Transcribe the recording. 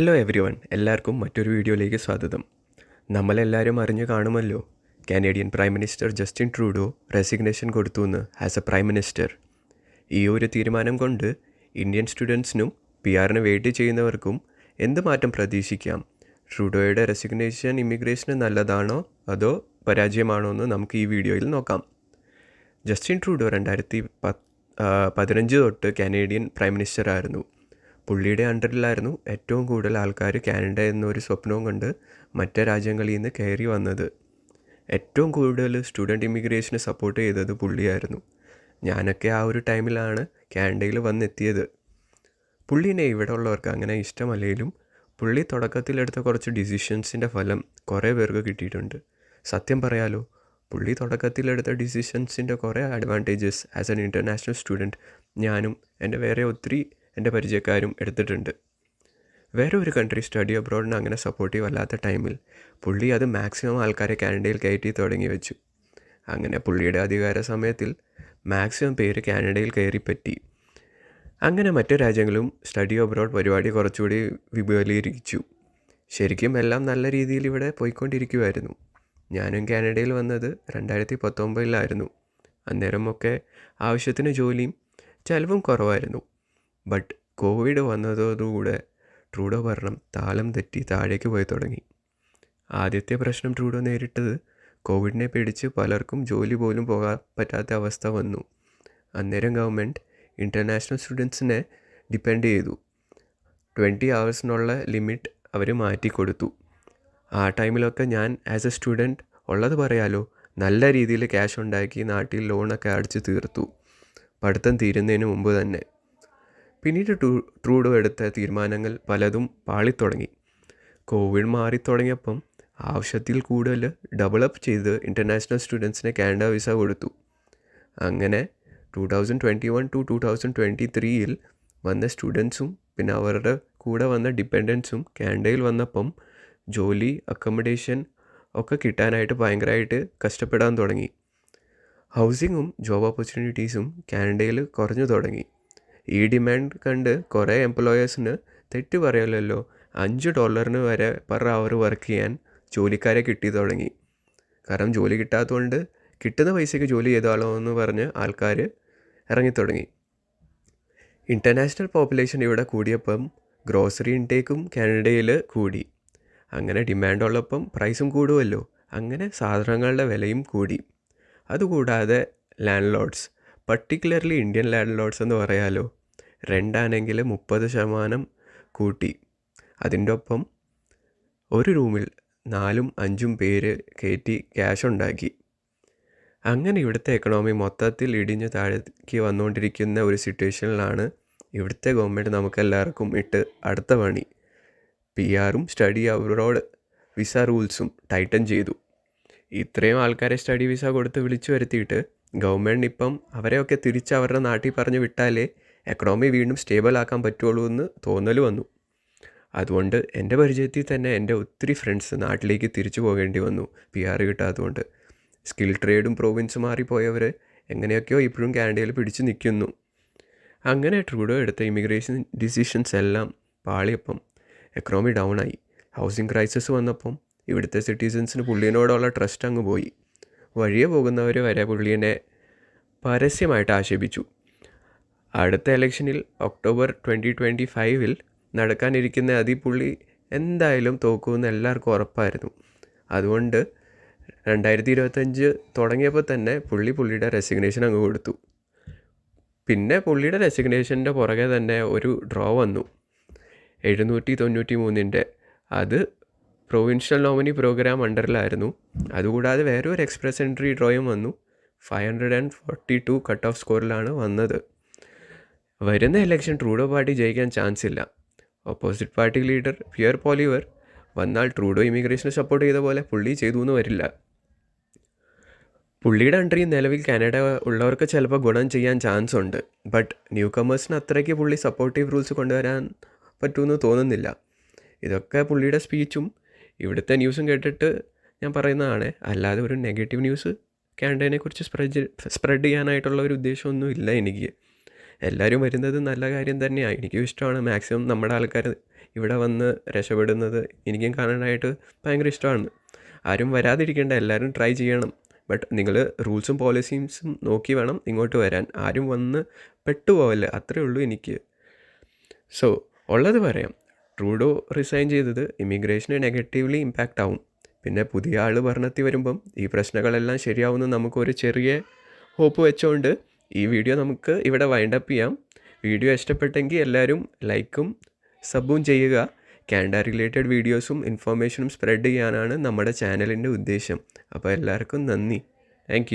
Hello every one എല്ലാവർക്കും മറ്റൊരു വീഡിയോയിലേക്ക് സ്വാഗതം. നമ്മളെല്ലാവരും അറിഞ്ഞു കാണുമല്ലോ Canadian prime minister Justin Trudeau resignation കൊടുത്തു എന്ന് ആസ് എ പ്രൈം മിനിസ്റ്റർ ഈ ഒരു തീരുമാനം കൊണ്ട് ഇന്ത്യൻ സ്റ്റുഡൻസിനും പി ആറിന് വെയിറ്റ് ചെയ്യുന്നവർക്കും എന്ത് മാറ്റം പ്രതീക്ഷിക്കാം? ട്രൂഡോയുടെ റെസിഗ്നേഷൻ ഇമിഗ്രേഷന് നല്ലതാണോ അതോ പരാജയമാണോ എന്ന് നമുക്ക് ഈ വീഡിയോയിൽ നോക്കാം. ജസ്റ്റിൻ ട്രൂഡോ രണ്ടായിരത്തി പതിനഞ്ച് തൊട്ട് കാനേഡിയൻ പ്രൈം മിനിസ്റ്റർ ആയിരുന്നു. പുള്ളിയുടെ അണ്ടറിലായിരുന്നു ഏറ്റവും കൂടുതൽ ആൾക്കാർ കാനഡ എന്നൊരു സ്വപ്നവും കണ്ട് മറ്റേ രാജ്യങ്ങളിൽ നിന്ന് കയറി വന്നത്. ഏറ്റവും കൂടുതൽ സ്റ്റുഡന്റ് ഇമിഗ്രേഷന് സപ്പോർട്ട് ചെയ്തത് പുള്ളിയായിരുന്നു. ഞാനൊക്കെ ആ ഒരു ടൈമിലാണ് കാനഡയിൽ വന്നെത്തിയത്. പുള്ളിനെ ഇവിടെ ഉള്ളവർക്ക് അങ്ങനെ ഇഷ്ടമല്ലെങ്കിലും പുള്ളി തുടക്കത്തിലെടുത്ത കുറച്ച് ഡിസിഷൻസിന്റെ ഫലം കുറേ പേർക്ക് കിട്ടിയിട്ടുണ്ട്. സത്യം പറയാലോ പുള്ളി തുടക്കത്തിലെടുത്ത ഡിസിഷൻസിന്റെ കുറേ advantages as an international student ഞാനും എന്റെ വേറെ ഒത്തിരി എന്റെ പരിചയക്കാരും എടുത്തിട്ടുണ്ട്. വേറെ ഒരു കൺട്രി സ്റ്റഡി അബ്രോഡിന് അങ്ങനെ സപ്പോർട്ടീവ് അല്ലാത്ത ടൈമിൽ പുള്ളി അത് മാക്സിമം ആൾക്കാരെ കാനഡയിൽ കയറ്റി തുടങ്ങി വെച്ചു. അങ്ങനെ പുള്ളിയുടെ അധികാര സമയത്തിൽ മാക്സിമം പേര് കാനഡയിൽ കയറിപ്പറ്റി അങ്ങനെ മറ്റു രാജ്യങ്ങളും സ്റ്റഡി അബ്രോഡ് പരിപാടി കുറച്ചുകൂടി വിപുലീകരിച്ചു. ശരിക്കും എല്ലാം നല്ല രീതിയിൽ ഇവിടെ പോയിക്കൊണ്ടിരിക്കുമായിരുന്നു ഞാനും കാനഡയിൽ വന്നത് രണ്ടായിരത്തി പത്തൊമ്പതിലായിരുന്നു അന്നേരമൊക്കെ ആവശ്യത്തിന് ജോലിയും ചിലവും കുറവായിരുന്നു. ബട്ട് കോവിഡ് വന്നതോടുകൂടെ ട്രൂഡോ ഭരണം താലം തെറ്റി താഴേക്ക് പോയി തുടങ്ങി. ആദ്യത്തെ പ്രശ്നം ട്രൂഡോ നേരിട്ടത് കോവിഡിനെ പേടിച്ച് പലർക്കും ജോലി പോലും പോകാൻ പറ്റാത്ത അവസ്ഥ വന്നു. അന്നേരം ഗവൺമെന്റ് ഇന്റർനാഷണൽ സ്റ്റുഡൻസിനെ ഡിപ്പെൻഡ് ചെയ്തു. ട്വന്റി അവേഴ്സിനുള്ള ലിമിറ്റ് അവർ മാറ്റിക്കൊടുത്തു ആ ടൈമിലൊക്കെ ഞാൻ ആസ് എ സ്റ്റുഡന്റ് ഉള്ളത് പറയാലോ നല്ല രീതിയിൽ ക്യാഷ് ഉണ്ടാക്കി നാട്ടിൽ ലോണൊക്കെ അടച്ച് തീർത്തു. പഠിത്തം തീരുന്നതിന് മുമ്പ് തന്നെ. പിന്നീട് ടൂ ട്രൂഡോ എടുത്ത തീരുമാനങ്ങൾ പലതും പാളിത്തുടങ്ങി. കോവിഡ് മാറിത്തുടങ്ങിയപ്പം ആവശ്യത്തിൽ കൂടുതൽ ഡെവലപ്പ് ചെയ്ത് ഇന്റർനാഷണൽ സ്റ്റുഡൻസിന് കാനഡ വിസ കൊടുത്തു. അങ്ങനെ two thousand twenty one to two thousand twenty ത്രീയിൽ വന്ന സ്റ്റുഡൻസും പിന്നെ അവരുടെ കൂടെ വന്ന ഡിപ്പെൻഡൻസും കാനഡയിൽ വന്നപ്പം ജോലി അക്കോമഡേഷൻ ഒക്കെ കിട്ടാനായിട്ട് ഭയങ്കരമായിട്ട് കഷ്ടപ്പെടാൻ തുടങ്ങി. ഹൗസിങ്ങും ജോബ് ഓപ്പർച്യൂണിറ്റീസും കാനഡയിൽ കുറഞ്ഞു തുടങ്ങി. ഈ ഡിമാൻഡ് കണ്ട് കുറേ എംപ്ലോയേഴ്സിന് തെറ്റ് പറയലല്ലോ. അഞ്ച് ഡോളറിന് വരെ പെർ അവർ വർക്ക് ചെയ്യാൻ ജോലിക്കാരെ കിട്ടി തുടങ്ങി. കാരണം ജോലി കിട്ടാത്തതുകൊണ്ട് കിട്ടുന്ന പൈസയ്ക്ക് ജോലി ചെയ്താലോ എന്ന് പറഞ്ഞ് ആൾക്കാർ ഇറങ്ങിത്തുടങ്ങി ഇന്റർനാഷണൽ പോപ്പുലേഷൻ ഇവിടെ കൂടിയപ്പം ഗ്രോസറി ഇൻടേക്കും കാനഡയിൽ കൂടി. അങ്ങനെ ഡിമാൻഡ് ഉള്ളപ്പം പ്രൈസും കൂടുമല്ലോ അങ്ങനെ സാധനങ്ങളുടെ വിലയും കൂടി. അതുകൂടാതെ landlords particularly Indian landlords എന്ന് പറയാലോ രണ്ടാണെങ്കിൽ മുപ്പത് ശതമാനം കൂട്ടി. അതിന്റെ ഒപ്പം ഒരു റൂമിൽ നാലും അഞ്ചും പേര് കയറ്റി ക്യാഷ് ഉണ്ടാക്കി. അങ്ങനെ ഇവിടുത്തെ എക്കണോമി മൊത്തത്തിൽ ഇടിഞ്ഞു താഴേക്ക് വന്നുകൊണ്ടിരിക്കുന്ന ഒരു സിറ്റുവേഷനിലാണ് ഇവിടുത്തെ ഗവൺമെന്റ് നമുക്കെല്ലാവർക്കും ഇട്ട് അടുത്ത പണി. പി ആറും സ്റ്റഡി അബ്രോഡ് വിസ റൂൾസും ടൈറ്റൻ ചെയ്തു. ഇത്രയും ആൾക്കാരെ സ്റ്റഡി വിസ കൊടുത്ത് വിളിച്ചു വരുത്തിയിട്ട് ഗവൺമെന്റ് ഇപ്പം അവരെയൊക്കെ തിരിച്ച് അവരുടെ നാട്ടിൽ പറഞ്ഞ് വിട്ടാലേ എക്കണോമി വീണ്ടും സ്റ്റേബിൾ ആക്കാൻ പറ്റുള്ളൂ എന്ന് തോന്നൽ വന്നു. അതുകൊണ്ട് എന്റെ പരിചയത്തിൽ തന്നെ എന്റെ ഒത്തിരി ഫ്രണ്ട്സ് നാട്ടിലേക്ക് തിരിച്ചു പോകേണ്ടി വന്നു പി ആർ കിട്ടാത്തതുകൊണ്ട്. സ്കിൽ ട്രേഡും പ്രോവിൻസ് മാറിപ്പോയവർ എങ്ങനെയൊക്കെയോ ഇപ്പോഴും കാനഡയിൽ പിടിച്ചു നിൽക്കുന്നു. അങ്ങനെ ട്രൂഡോ എടുത്ത ഇമിഗ്രേഷൻ ഡിസിഷൻസ് എല്ലാം പാളിയപ്പം എക്കണോമി ഡൗൺ ആയി. ഹൗസിംഗ് ക്രൈസിസ് വന്നപ്പം ഇവിടുത്തെ സിറ്റിസൻസിന് പുള്ളിനോടുള്ള ട്രസ്റ്റ് അങ്ങ് പോയി. വഴിയെ പോകുന്നവർ വരെ പുള്ളിയെ പരസ്യമായിട്ട് ആക്ഷേപിച്ചു. അടുത്ത ഇലക്ഷനിൽ ഒക്ടോബർ ട്വന്റി ട്വന്റി ഫൈവിൽ നടക്കാനിരിക്കുന്ന അതി പുള്ളി എന്തായാലും തോക്കുമെന്ന് എല്ലാവർക്കും ഉറപ്പായിരുന്നു. അതുകൊണ്ട് രണ്ടായിരത്തി ഇരുപത്തഞ്ച് തുടങ്ങിയപ്പോൾ തന്നെ പുള്ളി പുള്ളിയുടെ റെസിഗ്നേഷൻ അങ്ങ് കൊടുത്തു. പിന്നെ പുള്ളിയുടെ റെസിഗ്നേഷന്റെ പുറകെ തന്നെ ഒരു ഡ്രോ വന്നു. എഴുന്നൂറ്റി തൊണ്ണൂറ്റി മൂന്നിന്റെ അത് പ്രൊവിൻഷ്യൽ നോമിനി പ്രോഗ്രാം അണ്ടറിലായിരുന്നു അതുകൂടാതെ വേറെ ഒരു എക്സ്പ്രസ് എൻട്രി ഡ്രോയും വന്നു. Five hundred and forty two cut off സ്കോറിലാണ് വന്നത്. വരുന്ന ഇലക്ഷൻ ട്രൂഡോ പാർട്ടി ജയിക്കാൻ ചാൻസ് ഇല്ല. Opposite party leader Pierre Poilievre വന്നാൽ ട്രൂഡോ ഇമിഗ്രേഷനെ സപ്പോർട്ട് ചെയ്ത പോലെ പുള്ളി ചെയ്തു എന്ന് വരില്ല. പുള്ളിയുടെ അണ്ടറിൽ നിലവിൽ കാനഡ ഉള്ളവർക്ക് ചിലപ്പോൾ ഗുണം ചെയ്യാൻ ചാൻസ് ഉണ്ട്. ബട്ട് ന്യൂ കമേഴ്സിന് അത്രയ്ക്ക് പുള്ളി സപ്പോർട്ടീവ് റൂൾസ് കൊണ്ടുവരാൻ പറ്റുമെന്ന് തോന്നുന്നില്ല. ഇതൊക്കെ പുള്ളിയുടെ സ്പീച്ചും ഇവിടുത്തെ ന്യൂസും കേട്ടിട്ട് ഞാൻ പറയുന്നതാണ് അല്ലാതെ ഒരു നെഗറ്റീവ് ന്യൂസ് കാനഡയെ കുറിച്ച് സ്പ്രെഡ് സ്പ്രെഡ് ചെയ്യാനായിട്ടുള്ള ഒരു ഉദ്ദേശമൊന്നും ഇല്ല എനിക്ക്. എല്ലാവരും വരുന്നത് നല്ല കാര്യം തന്നെയാണ് എനിക്കും ഇഷ്ടമാണ്. മാക്സിമം നമ്മുടെ ആൾക്കാർ ഇവിടെ വന്ന് രക്ഷപ്പെടുന്നത് എനിക്കും കാണാനായിട്ട് ഭയങ്കര ഇഷ്ടമാണ്. ആരും വരാതിരിക്കേണ്ട എല്ലാവരും ട്രൈ ചെയ്യണം. ബട്ട് നിങ്ങൾ റൂൾസും പോളിസീസും നോക്കി വേണം ഇങ്ങോട്ട് വരാൻ. ആരും വന്ന് പെട്ടുപോകല്ലേ അത്രേ ഉള്ളൂ എനിക്ക്. സോ ഉള്ളത് പറയാം. ട്രൂഡോ റിസൈൻ ചെയ്തത് ഇമിഗ്രേഷന് നെഗറ്റീവ്ലി ഇമ്പാക്റ്റ് ആവും. പിന്നെ പുതിയ ആൾ ഭരണത്തിൽ വരുമ്പം ഈ പ്രശ്നങ്ങളെല്ലാം ശരിയാവുമെന്ന് നമുക്കൊരു ചെറിയ ഹോപ്പ് വെച്ചുകൊണ്ട് ഈ വീഡിയോ നമുക്ക് ഇവിടെ വൈൻഡപ്പ് ചെയ്യാം. വീഡിയോ ഇഷ്ടപ്പെട്ടെങ്കിൽ എല്ലാവരും ലൈക്കും സബും ചെയ്യുക. കാനഡ റിലേറ്റഡ് വീഡിയോസും ഇൻഫോർമേഷനും സ്പ്രെഡ് ചെയ്യാനാണ് നമ്മുടെ ചാനലിന്റെ ഉദ്ദേശം. അപ്പോൾ എല്ലാവർക്കും നന്ദി. താങ്ക്